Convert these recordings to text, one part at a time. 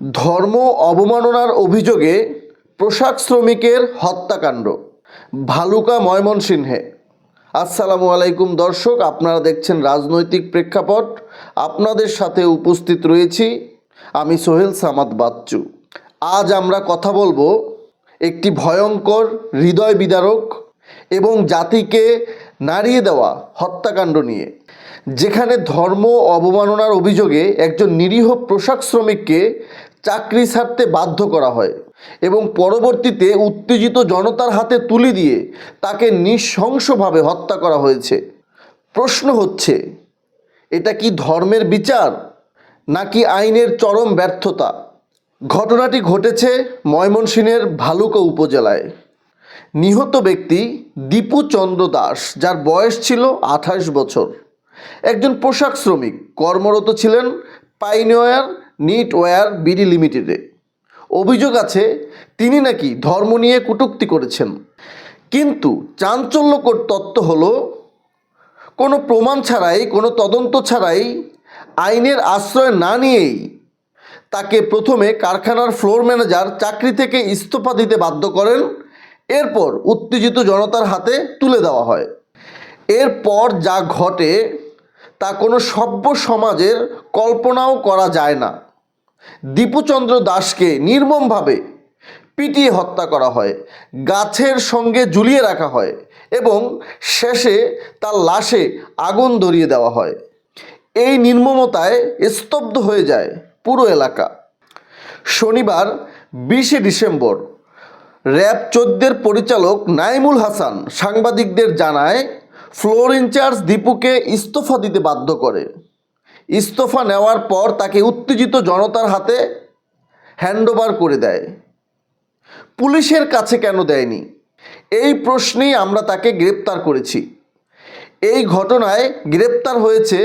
ধর্ম অবমাননার অভিযোগে পোশাক শ্রমিকের হত্যাকাণ্ড। ভালুকা ময়মনসিংহে আসসালামু আলাইকুম দর্শক, আপনারা দেখছেন রাজনৈতিক প্রেক্ষাপট। আপনাদের সাথে উপস্থিত রয়েছি আমি সোহেল সামাদ বাচ্চু। আজ আমরা কথা বলব একটি ভয়ঙ্কর হৃদয় বিদারক এবং জাতিকে নাড়িয়ে দেওয়া হত্যাকাণ্ড নিয়ে, যেখানে ধর্ম অবমাননার অভিযোগে একজন নিরীহ পোশাক শ্রমিককে চাকরি ছাড়তে বাধ্য করা হয় এবং পরবর্তীতে উত্তেজিত জনতার হাতে তুলে দিয়ে তাকে নৃশংসভাবে হত্যা করা হয়েছে। প্রশ্ন হচ্ছে, এটা কি ধর্মের বিচার নাকি আইনের চরম ব্যর্থতা? ঘটনাটি ঘটেছে ময়মনসিংহের ভালুকা উপজেলায়। নিহত ব্যক্তি দীপু চন্দ্র দাস, যার বয়স ছিল আঠাশ বছর। একজন পোশাক শ্রমিক, কর্মরত ছিলেন পাইনওয়ার নিট ওয়্যার বিডি লিমিটেডে অভিযোগ আছে, তিনি নাকি ধর্ম নিয়ে কটূক্তি করেছেন। কিন্তু চাঞ্চল্যকর তত্ত্ব হলো, কোনো প্রমাণ ছাড়াই, কোনো তদন্ত ছাড়াই আইনের আশ্রয় না নিয়েই তাকে প্রথমে কারখানার ফ্লোর ম্যানেজার চাকরি থেকে ইস্তফা দিতে বাধ্য করেন, এরপর উত্তেজিত জনতার হাতে তুলে দেওয়া হয়। এরপর যা ঘটে তা কোনো সভ্য সমাজের কল্পনাও করা যায় না। দীপুচন্দ্র দাসকে নির্মমভাবে পিটিয়ে হত্যা করা হয়, গাছের সঙ্গে ঝুলিয়ে রাখা হয় এবং শেষে তার লাশে আগুন ধরিয়ে দেওয়া হয়। এই নির্মমতায় স্তব্ধ হয়ে যায় পুরো এলাকা। শনিবার বিশে ডিসেম্বর, র্যাব চোদ্দের পরিচালক নাইমুল হাসান সাংবাদিকদের জানায়, ফ্লোর ইনচার্জ দীপুকে ইস্তফা দিতে বাধ্য করে। ইস্তফা নেওয়ার পর তাকে উত্তেজিত জনতার হাতে হ্যান্ডওভার করে দেয়। পুলিশের কাছে কেন দেয়নি? এই প্রশ্নেই আমরা তাকে গ্রেপ্তার করেছি। এই ঘটনায় গ্রেপ্তার হয়েছে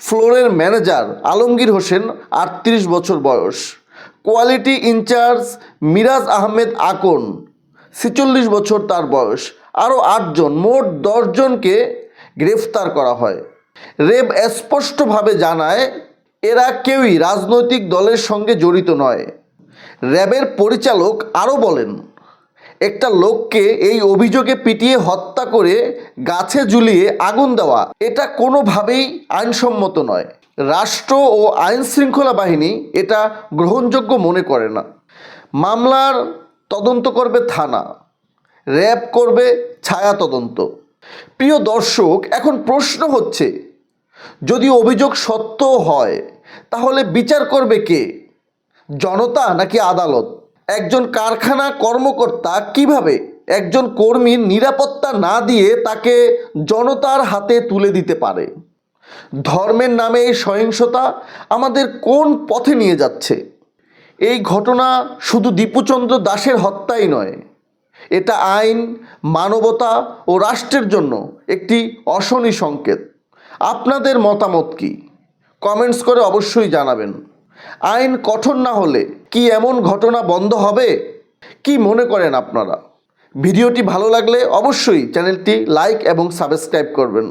ফ্লোরের ম্যানেজার আলমগীর হোসেন, আটত্রিশ বছর বয়স। কোয়ালিটি ইনচার্জ মিরাজ আহমেদ আকন, ছেচল্লিশ বছর তার বয়স। আরও আটজন, মোট দশজনকে গ্রেফতার করা হয়। রেব স্পষ্টভাবে জানায়, এরা কেউই রাজনৈতিক দলের সঙ্গে জড়িত নয়। র্যাবের পরিচালক আরও বলেন, একটা লোককে এই অভিযোগে পিটিয়ে হত্যা করে গাছে ঝুলিয়ে আগুন দেওয়া, এটা কোনোভাবেই আইনসম্মত নয়। রাষ্ট্র ও আইন শৃঙ্খলা বাহিনী এটা গ্রহণযোগ্য মনে করে না। মামলার তদন্ত করবে থানা, র্যাব করবে ছায়া তদন্ত প্রিয় দর্শক, এখন প্রশ্ন হচ্ছে যদি অভিযোগ সত্য হয়, তাহলে বিচার করবে কে? জনতা নাকি আদালত? একজন কারখানা কর্মকর্তা কীভাবে একজন কর্মীর নিরাপত্তা না দিয়ে তাকে জনতার হাতে তুলে দিতে পারে? ধর্মের নামে এই সহিংসতা আমাদের কোন পথে নিয়ে যাচ্ছে? এই ঘটনা শুধু দীপুচন্দ্র দাসের হত্যাই নয়, এটা আইন, মানবতা ও রাষ্ট্রের জন্য একটি অশনি সংকেত। আপনাদের মতামত কি? কমেন্টস করে অবশ্যই জানাবেন। আইন কঠোর না হলে কি এমন ঘটনা বন্ধ হবে? কি মনে করেন আপনারা? ভিডিওটি ভালো লাগলে অবশ্যই চ্যানেলটি লাইক এবং সাবস্ক্রাইব করবেন।